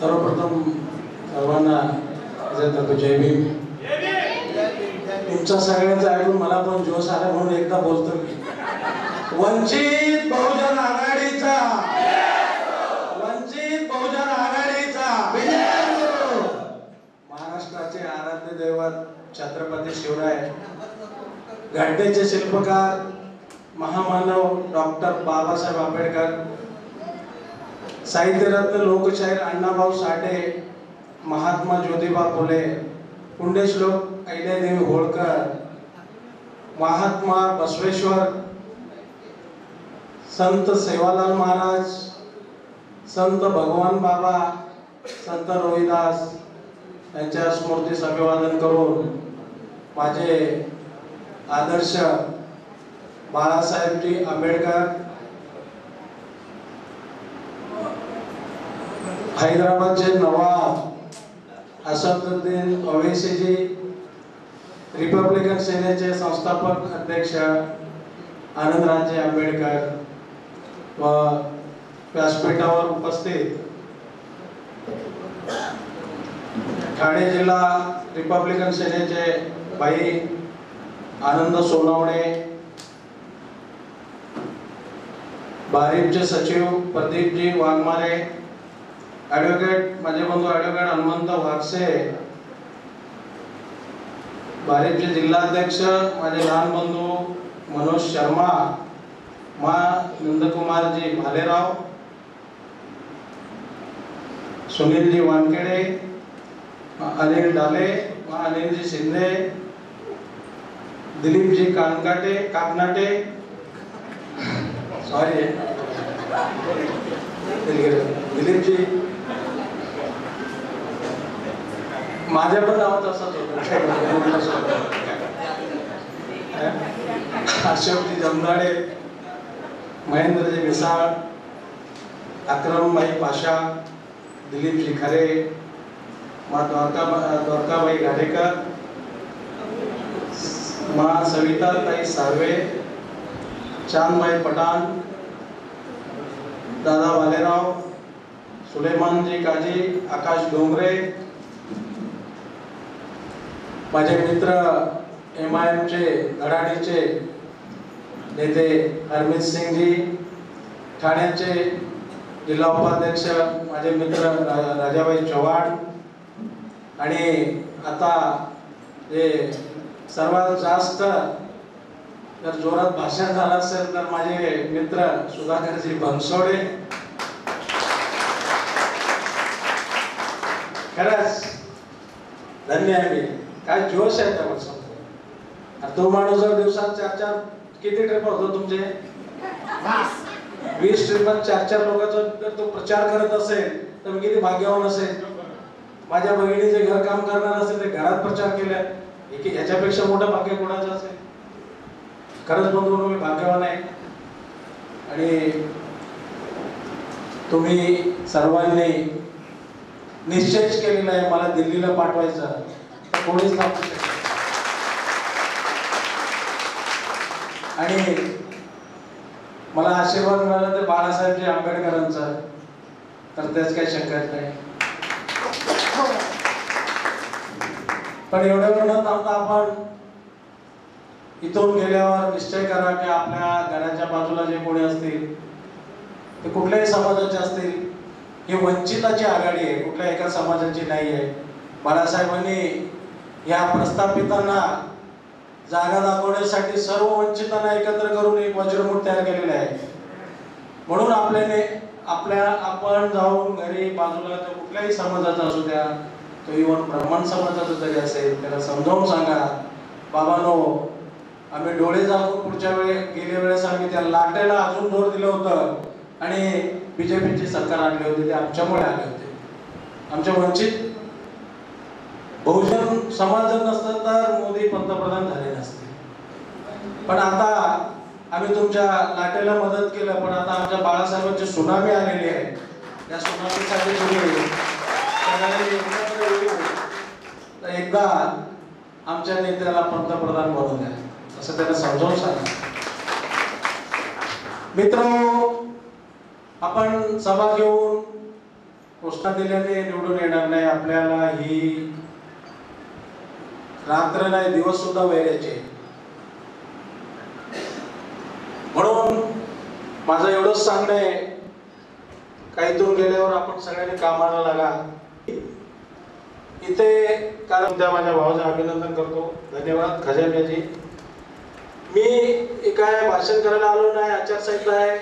सर्वप्रथम सर्वांना माझ्यातर्फे जय भीम. तुमचा सगळ्यांचा ऐकून मला पण जोश आला म्हणून एकदा बोलतो मी. वंचित बहुजन आघाडीचा. वंचित बहुजन आघाडीचा. महाराष्ट्राचे आराध्य दैवत छत्रपती शिवराय घटनेचे शिल्पकार महामानव डॉक्टर बाबासाहेब आंबेडकर साहित्यरत्न लोकशाहीर अण्णाभाऊ साठे महात्मा ज्योतिबा फुले पुण्यश्लोक अहिल्यादेवी होळकर महात्मा बसवेश्वर संत सेवालाल महाराज संत भगवान बाबा संत रोहिदास यांच्या स्मृतीस अभिवादन करून माझे आदर्श बाळासाहेबजी आंबेडकर हैदराबादचे नवाब असदुद्दीन ओवेसीजी रिपब्लिकन सेनेचे संस्थापक अध्यक्ष आनंदराजे आंबेडकर व व्यासपीठावर उपस्थित ठाणे जिल्हा रिपब्लिकन सेनेचे भाई आनंद सोनवणे बारीपचे सचिव प्रदीपजी वाघमारे ॲडव्होकेट माझे बंधू ॲडव्होकेट हनुमंत भागसे भाजपचे जिल्हाध्यक्ष माझे लहान बंधू मनोज शर्मा मा नंदकुमारजी भालेराव सुनीलजी वानखेडे अनिल डाले मा अनिलजी शिंदे दिलीपजी कानकाटे काकनाटे सॉरी दिलीपजी माझ्या पण नाव तसंच होतं. अशोकजी जमदाडे महेंद्रजी मिसाळ अक्रमबाई पाशा दिलीपजी खरे मा द्वारका द्वारकाबाई घाडेकर मा सविताताई सार्वे चांदबाई पठाण दादा वालेराव सुलेमानजी काजी आकाश डोंगरे माझे मित्र एम आय एमचे धडाडीचे नेते हरमित सिंगजी ठाण्याचे जिल्हा उपाध्यक्ष माझे मित्र रा- राजाबाई चव्हाण आणि आता जे सर्वात जास्त जर जोरात भाषण झालं असेल तर माझे मित्र सुधाकरजी बनसोडे. खरंच धन्य आहे मी. काय जोश आहे त्या आणि तो माणूस जर दिवसात चार चार किती ट्रिप होतो तुमचे? वीस. ट्रिपात चार चार लोकांचा जर तो प्रचार करत असेल तर मी किती भाग्यवान असेल? माझ्या बहिणीचे घर काम करणार असेल ते घरात प्रचार केल्या. एक- याच्यापेक्षा मोठं भाग्य कोणाचं असेल? खरंच बंधू मी भाग्यवान आहे. आणि तुम्ही सर्वांनी निश्चयच केलेला आहे मला दिल्लीला पाठवायचं. कोणीच थांबू शकत. आणि मला आशीर्वाद मिळाला तर बाळासाहेबजी आंबेडकरांचा तर त्याच काही शंकाच नाही. पण एवढ्यावर न थांबता आपण इथून गेल्यावर निश्चय करा की आपल्या घराच्या बाजूला जे कोणी असतील ते कुठल्याही समाजाचे असतील ही वंचिताची आघाडी आहे कुठल्या एका समाजाची नाही आहे बाळासाहेबांनी या प्रस्थापितांना जागा दाखवण्यासाठी सर्व वंचितांना एकत्र करून एक वज्रमूठ तयार केलेले आहे. म्हणून आपल्याने आपल्या आपण जाऊन घरी बाजूला तो कुठल्याही समाजाचा असू द्या तो इव्हन ब्राह्मण समाजाचा जरी असेल त्याला समजावून सांगा बाबानो आम्ही डोळे जाऊन पुढच्या वेळे गेल्या वेळेस आम्ही त्या लाटेला अजून जोर दिलं होतं आणि बीजेपीची सरकार आणली होती ते आमच्यामुळे आले होते. आमच्या वंचित बहुजन समाज जर नसतं तर मोदी पंतप्रधान झाले नसते. पण आता आम्ही तुमच्या लाटेला मदत केलं पण आता आमच्या बाळासाहेबांची सुनामी आलेली आहे. त्या सुनामीसाठी तुम्ही तर एकदा आमच्या नेत्याला पंतप्रधान बनवून द्या. असं त्याला समजावून सांगा मित्र आपण सभा घेऊन घोषणा दिल्याने निवडून येणार नाही. आपल्याला ही रात्र नाही दिवस सुद्धा वैरायचे. म्हणून माझं एवढंच सांगणं आहे. काहीतून गेल्यावर आपण सगळ्यांनी कामाला लागा. इथे कारण त्या माझ्या भावाचं अभिनंदन करतो. धन्यवाद खजान्याजी. मी काय भाषण करायला आलो नाही आचारसंहिता आहे.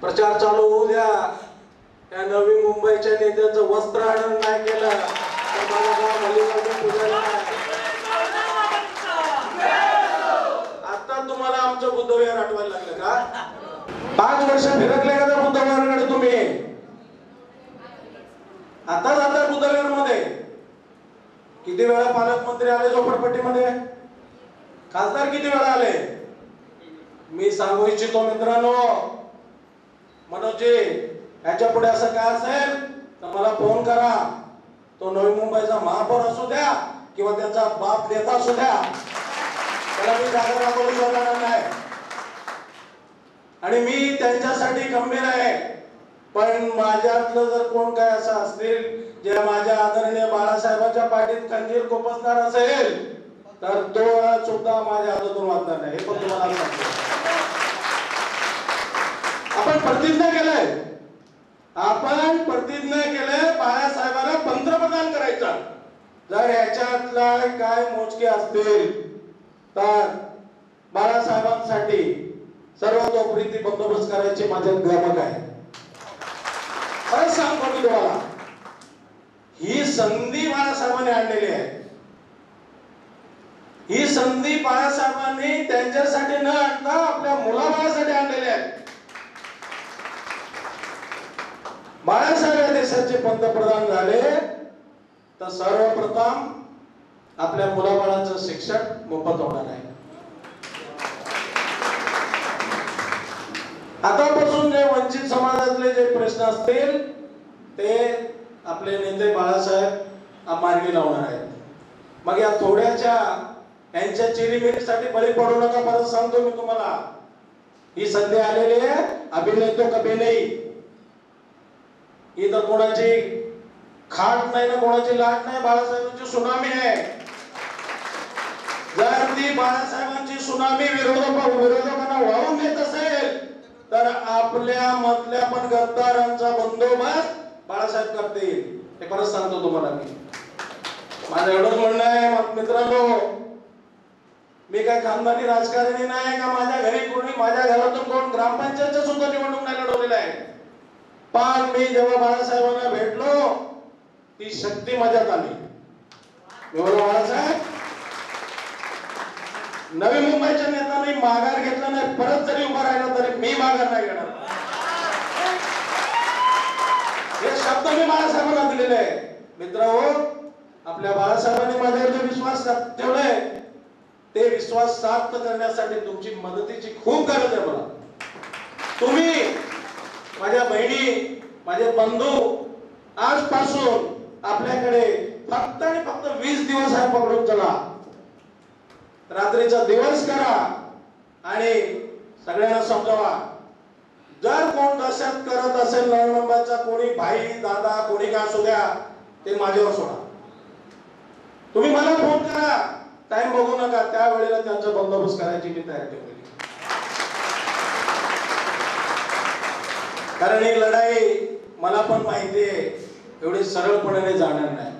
प्रचार चालू होऊ द्या. त्या नवी मुंबईच्या नेत्याचं वस्त्र आडण नाही केलं. तर माझं आता तुम्हाला आमचं बुद्धविहार आठवायला लागलं का? पाच वर्ष फिरकले का त्या बुद्धविहाराकडे तुम्ही? आता जाता बुद्धविहारमध्ये किती वेळा पालकमंत्री आले झोपडपट्टीमध्ये? खासदार किती वेळा आले? मी सांगू इच्छितो मित्रांनो मनोजी याच्यापुढे असं काय असेल? तर मला फोन करा. तो नवी मुंबईचा महापौर असू द्या किंवा त्याचा बाप नेता असू द्या त्याला मी जागा दाखवू शकणार नाही. आणि मी त्यांच्यासाठी गंभीर आहे. पण माझ्यातलं जर कोण काय असं असतील जे माझ्या आदरणीय बाळासाहेबांच्या पाठीत खंजीर खुपसणार असेल तर तो सुद्धा माझ्या हातातून वाचणार नाही. हे पण तुम्हाला सांगतो. आपण प्रतिज्ञा केलंय. आपण प्रतिज्ञा केलं बाळासाहेबांना पंतप्रधान करायचं. जर याच्यातला काय मोजके असतील तर बाळासाहेबांसाठी सर्वतोपरी बंदोबस्त करायची माझ्यात गमक आहे. खरंच सांगतो मी तुम्हाला ही संधी बाळासाहेबांनी आणलेली आहे. ही संधी बाळासाहेबांनी त्यांच्यासाठी न आणता आपल्या मुलाबाळासाठी आणलेली आहे. बाळासाहेब या देशाचे पंतप्रधान झाले तर सर्वप्रथम आपल्या मुलाबाळाचं शिक्षण मोफत होणार आहे. आतापासून जे वंचित समाजातले जे प्रश्न असतील ते आपले नेते बाळासाहेब मार्गी लावणार आहेत. मग या थोड्याच्या यांच्या चिरीमिरीसाठी बळी पडू नका परत सांगतो मी तुम्हाला. ही संधी आलेली आहे अभिनय तो कभी नाही. ही तर कोणाची खाट नाही ना कोणाची लाट नाही बाळासाहेबांची सुनामी आहे. जर ती बाळासाहेबांची सुनामी विरोधक विरोधकांना वाहून घेत असेल तर आपल्या मधल्या पण गद्दारांचा बंदोबस्त बाळासाहेब करतील. हे परत सांगतो तुम्हाला मी. माझं एवढंच म्हणणं आहे मित्रांनो मी काय खानदानी राजकारणी नाही का? माझ्या घरी कोणी माझ्या घरातून कोण ग्रामपंचायतच्या सुद्धा निवडणूक नाही लढवलेला आहे. पण मी जेव्हा बाळासाहेबांना भेटलो ती शक्ती माझ्यात आली. बाळासाहेब? नवी मुंबईच्या नेत्यांनी माघार घेतला नाही परत जरी उभा राहिला तरी मी माघार नाही घेणार. हे शब्द मी बाळासाहेबांना दिलेले मित्र हो आपल्या बाळासाहेबांनी माझ्यावर जो विश्वास ठेवलाय ते विश्वास साध्य करण्यासाठी तुमची मदतीची खूप गरज आहे मला. तुम्ही माझ्या बहिणी माझे बंधू आजपासून आपल्याकडे फक्त आणि फक्त वीस दिवस आहे पकडून चला. रात्रीचा दिवस करा आणि सगळ्यांना समजावा. जर कोण दहशत करत असेल नऊ नंबरचा कोणी भाई दादा कोणी का असू द्या ते माझ्यावर सोडा. तुम्ही मला फोन करा. टाइम बघू नका. त्या वेळेला त्यांचा बंदोबस्त करायची मी तयार ठेवली कारण ही लढाई मला पण माहिती आहे एवढी सरळपणे जाणार नाही.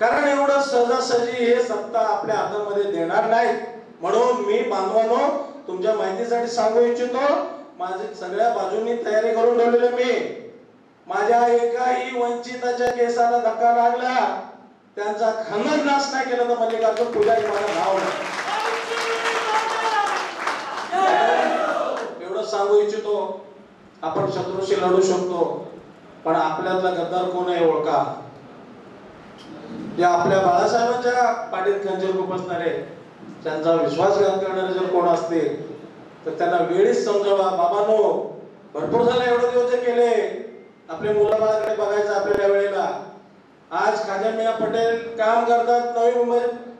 कारण एवढं सहजासहजी हे सत्ता आपल्या हातामध्ये देणार नाहीत. म्हणून मी बांधवानो तुमच्या माहितीसाठी सांगू इच्छितो माझी सगळ्या बाजूंनी तयारी करून ठेवलेली मी. माझ्या एकाही वंचिताच्या केसाला धक्का लागला त्यांचा खंदर नाश नाही केला तर मल्लिकार्जुन पुजारी माझं नाव नाही. एवढं सांगू इच्छितो आपण शत्रूशी लढू शकतो पण आपल्यातला गद्दार कोण आहे ओळखा? जे आपल्या बाळासाहेबांच्या पाठीत खंजीर खुपसणारे त्यांचा विश्वासघात करणारे जर कोण असतील तर त्यांना वेळीच समजावा. बाबांनो भरपूर झालं एवढे दिवस केले. आपल्या मुलाबाळाकडे बघायचं आपल्या वेळेला. आज खाजा मिया पटेल काम करतात नवी मुंबई.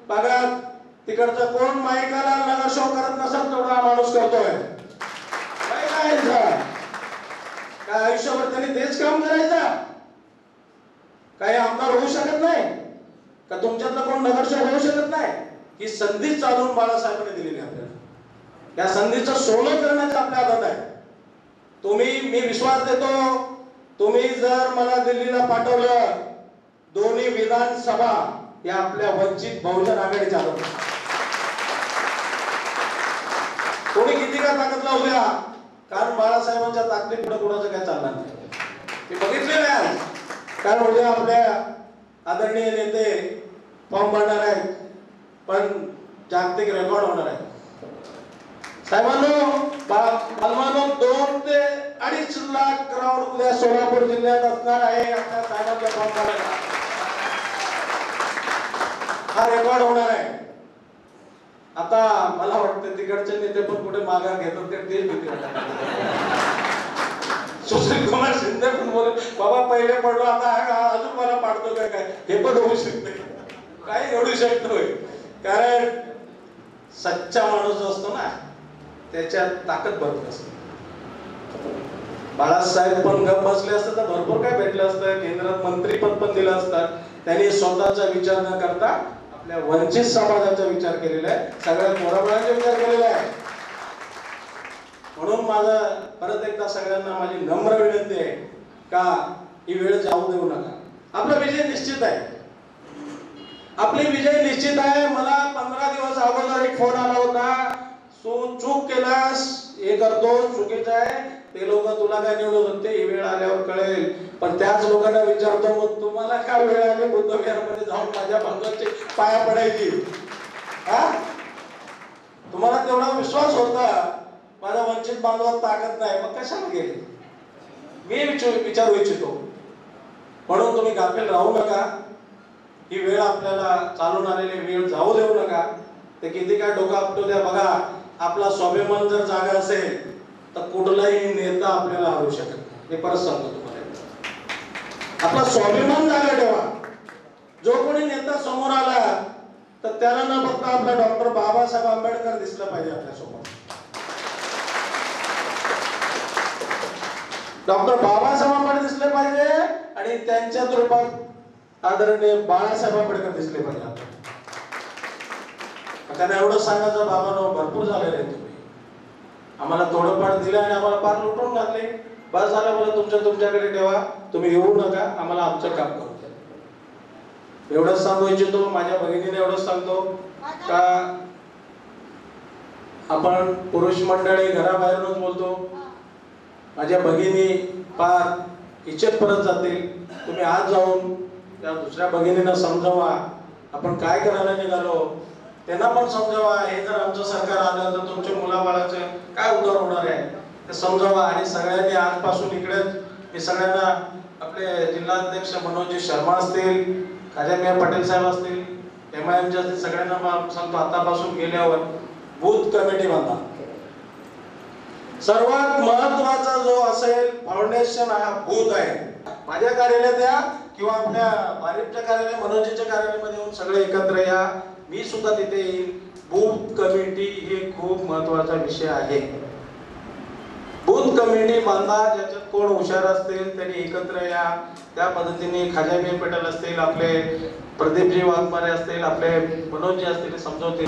भागात तिकडचा कोण मायकाला नगर शो करत नसेल तेवढा माणूस करतोय. काय काय आयुष्यभर त्यांनी तेच काम करायचं? काही आमदार होऊ शकत नाही. का तुमच्यातला कोण नगरसेवक होऊ शकत नाही? ही संधी चालून बाळासाहेबांनी दिलेली आपल्याला. त्या संधीचं सोनं करण्याचा आपल्या हातात आहे. तुम्ही मी विश्वास देतो तुम्ही जर मला दिल्लीला पाठवलं दोन्ही विधानसभा या आपल्या वंचित बहुजन आघाडीच्या हातात कोणी किती का ताकद लावल्या कारण बाळासाहेबांच्या ताकदी पुढे कोणाचं काय चालणार नाही. ते बघितलेलं आहे आज. कारण उद्या आपल्या आदरणीय नेते फॉर्म भरणार आहेत पण जागतिक रेकॉर्ड होणार आहे. साहेबांनो दोन ते अडीच लाख क्राऊड उद्या सोलापूर जिल्ह्यात असणार आहे. आपल्या साहेबांच्या फॉर्म भरायला हा रेकॉर्ड होणार आहे. आता मला वाटतं तिकडचे नेते पण कुठे माघार घेतात ते तेच भीती सुशील कुमार शिंदे पण बोल बाबा पहिले पडलो आता हा अजून मला पाडतो काय काय? हे पण होऊ शकते. काही घडू शकतोय कारण सच्चा माणूस जो असतो ना त्याच्यात ताकद भरपूर असते. बाळासाहेब पण गप बसले असतात तर भरपूर काय भेटलं असतं. केंद्रात मंत्रीपद पण दिलं असतात त्यांनी स्वतःचा विचार न करता आपल्या वंचित समाजाचा विचार केलेला आहे. सगळ्या पोराबाळांचा विचार केलेला आहे. म्हणून माझं परत एकदा सगळ्यांना माझी नम्र विनंती आहे का ही वेळ जाऊ देऊ नका. आपला विजय निश्चित आहे. आपली विजय निश्चित आहे. मला पंधरा दिवस अगोदर एक फोन आला होता. तू चूक केलास. हे करतो चुकीचं आहे. ते लोक तुला काय निवडून होते ही वेळ आल्यावर कळेल. पण त्याच लोकांना विचारतो मग तुम्हाला काय वेळ आली? बुद्धविहारमध्ये जाऊन माझ्या भगवानचे पाया पडायची. हा? तुम्हाला तेवढा विश्वास होता? माझा वंचित बांधवात ताकद नाही. मग कशाला गेले? मी विचार विचारू इच्छितो. म्हणून तुम्ही गाफील राहू नका. ही वेळ आपल्याला चालून आलेली वेळ जाऊ देऊ नका. ते किती काय डोकं आपटू द्या. बघा आपला स्वाभिमान जर जागा असेल तर कुठलाही नेता आपल्याला हरू शकत नाही. हे परत सांगतो तुम्हाला. आपला स्वाभिमान जागा ठेवा जो कोणी नेता समोर आला तर त्याला न बघता आपला डॉक्टर बाबासाहेब आंबेडकर दिसला पाहिजे आपल्यासमोर डॉक्टर बाबासाहेब आंबेडकर दिसले पाहिजे आणि त्यांच्याच रूपात आदरणीय बाळासाहेब आंबेडकर दिसले पाहिजे. आपल्याला. त्यांना एवढं सांगायचं बाबांनो भरपूर झालेलं आहे तुम्ही. आम्हाला थोडंफार दिलं आणि आम्हाला पार लुटून घातले बस झालं मला तुमच्या तुमच्याकडे ठेवा. तुम्ही येऊ नका आम्हाला आमचं काम करू द्या. एवढंच सांगू इच्छितो माझ्या भगिनीने एवढंच सांगतो. का आपण पुरुष मंडळी घराबाहेरूनच बोलतो. माझ्या भगिनी पार इच्छेत परत जातील. तुम्ही आज जाऊन त्या दुसऱ्या भगिनींना समजावा. आपण काय करायला निघालो? त्यांना पण समजावा हे जर आमचं सरकार आलं तर तुमच्या मुलाबाळाचं काय उद्धार होणार आहे? ते समजावा आणि सगळ्यांनी आजपासून इकडेच मी सगळ्यांना आपले जिल्हाध्यक्ष मनोजी शर्मा असतील खाजामिया पटेल साहेब असतील एम आय एमचे असतील सगळ्यांना सांगतो आतापासून गेल्यावर बूथ कमिटी बांधा सर्वात महत्त्वाचा जो असेल फाउंडेशन हा बूथ आहे. माझ्या कार्यालयात या किंवा आपल्या भारिपच्या कार्यालय मनोजीच्या कार्यालयामध्ये येऊन सगळे एकत्र या. मी सुद्धा तिथे येईल बूथ कमिटी हे खूप महत्त्वाचा विषय आहे. बूथ कमिटी बांधा ज्याच्यात कोण हुशार असतील त्यांनी एकत्र या. त्या पद्धतीने खाजाबी पटेल असतील आपले प्रदीपजी वाघमारे असतील आपले मनोजजी असतील समजवतील.